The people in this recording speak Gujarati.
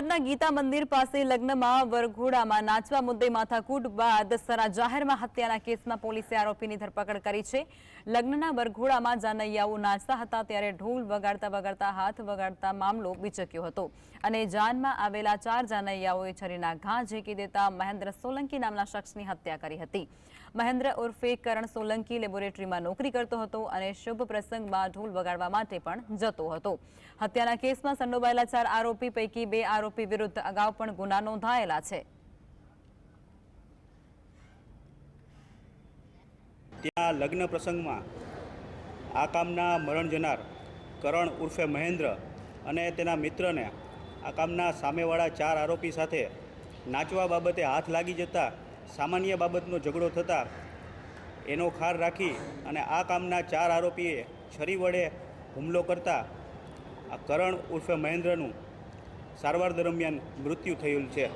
અમદાવાદના ગીતા મંદિર પાસે લગ્નમાં વરઘોડામાં નાચવા મુદ્દે માથાકૂટ બાદ સરા જાહેરમાં હત્યાના કેસમાં પોલીસે આરોપીની ધરપકડ કરી છે. લગ્નના વરઘોડામાં જાનૈયાઓ નાચતા હતા ત્યારે ઢોલ વગાડતા વગાડતા હાથ વગાડતા મામલો વિચક્યો હતો. અને જાનમાં આવેલા ચાર જાનૈયાઓએ છરીના ઘા ઝેકી દેતા મહેન્દ્ર સોલંકી નામના શખ્સની હત્યા કરી હતી. મહેન્દ્ર ઉર્ફે કરણ સોલંકી લેબોરેટરીમાં નોકરી કરતો હતો અને શુભ પ્રસંગમાં ઢોલ વગાડવા માટે પણ જતો હતો. હત્યાના કેસમાં સંડોવાયેલા ચાર આરોપી પૈકી બે આરોપી વિરુદ્ધ અગાઉ પણ ગુના નોંધાયેલા છે. ત્યાં લગ્ન પ્રસંગમાં આ કામના મરણ જનાર કરણ ઉર્ફે મહેન્દ્ર અને તેના મિત્રને આ કામના સામેવાળા ચાર આરોપી સાથે નાચવા બાબતે હાથ લાગી જતા સામાન્ય બાબતનો ઝઘડો થતાં એનો ખાર રાખી અને આ કામના ચાર આરોપીએ છરી વડે હુમલો કરતા આ કરણ ઉર્ફે મહેન્દ્રનું સારવાર દરમિયાન મૃત્યુ થયેલ છે.